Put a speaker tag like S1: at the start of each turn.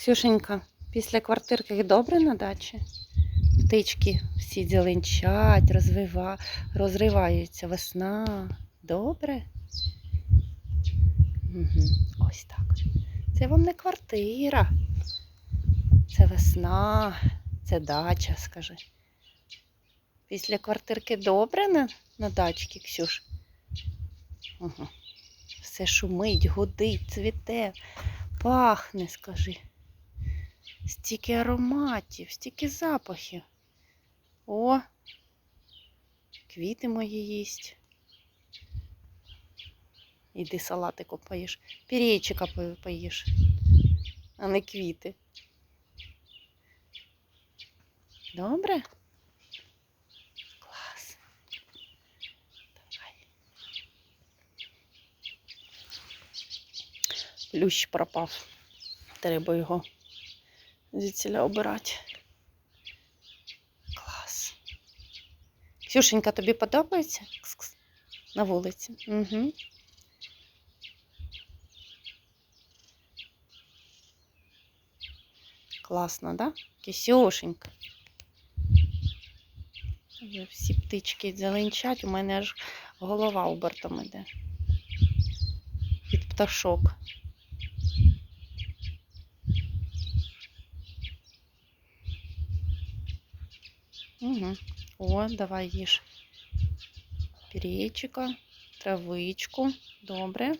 S1: Ксюшенька, після квартирки добре на дачі? Птички всі дзеленчать, розвива... розриваються. Весна. Добре? Угу. Ось так. Це вам не квартира. Це весна, це дача, скажи. Після квартирки добре на, на дачці, Ксюш? Угу. Все шумить, гудить, цвіте, пахне, скажи. Стільки ароматів, стільки запахів. О, квіти мої їсть. Іди салатику поїш. Пірєчика по- поїш, а не квіти. Добре? Клас. Давай. Плющ пропав. Треба його звідсіля обирати. Клас. Ксюшенька, тобі подобається? Кс-кс. На вулиці. Угу. Класно, да? Кисюшенька. Вже Всі птички зеленчать, у мене аж голова обертом іде. Від пташок. Угу. О, давай їж. Перечика, травичку. Добре.